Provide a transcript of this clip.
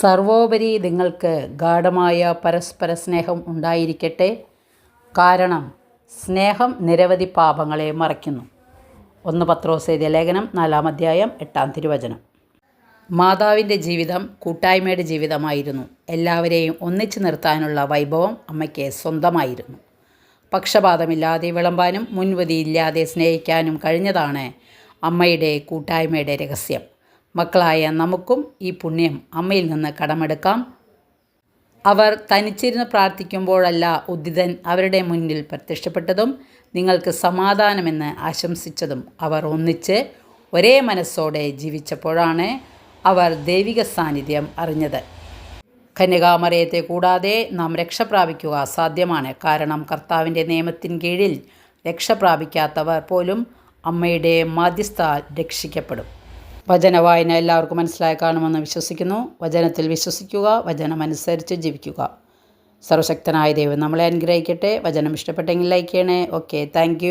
സർവോപരി നിങ്ങൾക്ക് ഗാഢമായ പരസ്പര സ്നേഹം ഉണ്ടായിരിക്കട്ടെ. കാരണം സ്നേഹം നിരവധി പാപങ്ങളെ മറയ്ക്കുന്നു. ഒന്ന് പത്രോസ് എഴുതിയ ലേഖനം നാലാം അധ്യായം എട്ടാം തിരുവചനം. മാതാവിന്റെ ജീവിതം കൂട്ടായ്മയുടെ ജീവിതമായിരുന്നു. എല്ലാവരെയും ഒന്നിച്ചു നിർത്താനുള്ള വൈഭവം അമ്മയ്ക്ക് സ്വന്തമായിരുന്നു. പക്ഷപാതമില്ലാതെ വിളമ്പാനും മുൻവിധിയില്ലാതെ സ്നേഹിക്കാനും കഴിഞ്ഞതാണ് അമ്മയുടെ കൂട്ടായ്മയുടെ രഹസ്യം. മക്കളായ നമുക്കും ഈ പുണ്യം അമ്മയിൽ നിന്ന് കടമെടുക്കാം. അവർ തനിച്ചിരുന്ന് പ്രാർത്ഥിക്കുമ്പോഴല്ല ഉദിതൻ അവരുടെ മുന്നിൽ പ്രത്യക്ഷപ്പെട്ടതും നിങ്ങൾക്ക് സമാധാനമെന്ന് ആശംസിച്ചതും അവർ ഒന്നിച്ച് ഒരേ മനസ്സോടെ ജീവിച്ചപ്പോഴാണ് അവർ ദൈവിക സാന്നിധ്യം അറിഞ്ഞത്. കന്യകാമറിയത്തെ കൂടാതെ നാം രക്ഷ പ്രാപിക്കുക അസാധ്യമാണ്. കാരണം കർത്താവിന്റെ നിയമത്തിൻ കീഴിൽ രക്ഷ പ്രാപിക്കാത്തവർ പോലും അമ്മയുടെ മാധ്യസ്ഥ രക്ഷിക്കപ്പെടും. വചനവായന എല്ലാവർക്കും മനസ്സിലായി കാണുമെന്ന് വിശ്വസിക്കുന്നു. വചനത്തിൽ വിശ്വസിക്കുക വചനമനുസരിച്ച് ജീവിക്കുക. സർവശക്തനായ ദൈവം നമ്മളെ അനുഗ്രഹിക്കട്ടെ. വചനം ഇഷ്ടപ്പെട്ടെങ്കിൽ ലൈക്ക് ചെയ്യണേ. Okay thank